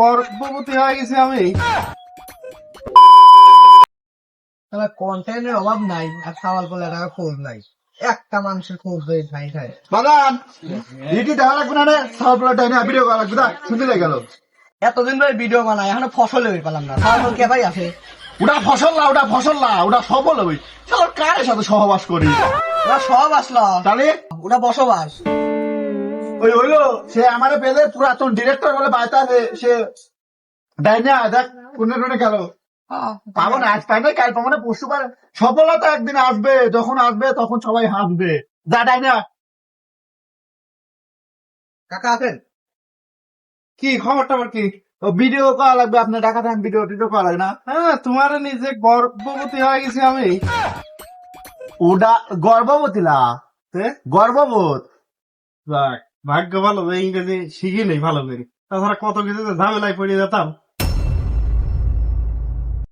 গর্ভবতী হয়ে গেছি আমি। কন্টেন্টের অভাব নাই আর সাওয়াল বলে টাকা খোঁজ নাই। একটা মানুষের খোঁজ নাই বাগান! ইটি দেখা লাগবে না রে? বলা ভিডিও করা লাগবে না। শুনতে লেগে গেল। এতদিন ধরে ভিডিও বানাই এখন ফসল হয়ে পেলাম না। সাওয়াল কে ভাই আছে? ওটা ফসল না ওটা ফসল না ওটা সফল হবে। চলো কারের সাথে সহবাস করি? ওটা সব আসলো তাহলে? ওটা বসবাস। ওই হইল? সে আমারে পেলে পুরাতন ডিরেক্টর বলে বাইতে সে ডাইনা কোনে কোনে গেল। পাবো না আজ না কাল পাবো না পরশু পারে সফলতা একদিন আসবে যখন আসবে তখন সবাই হাসবে। যা ডাইনা কাকা আছেন? কি খবরটা আবার কি? ও ভিডিও করা লাগবে আপনার টাকা দেন ভিডিও টিডিও করা লাগে না। হ্যাঁ তোমার নিজে গর্ভবতী হয়ে গেছি আমি। ওটা গর্ভবতী না? গর্ভবোধ যাক, ভাগ্য ভালো ইংরেজি শিখি নেই ভালো করে। তাছাড়া কত কিছু ঝামেলায় পড়ে যেতাম।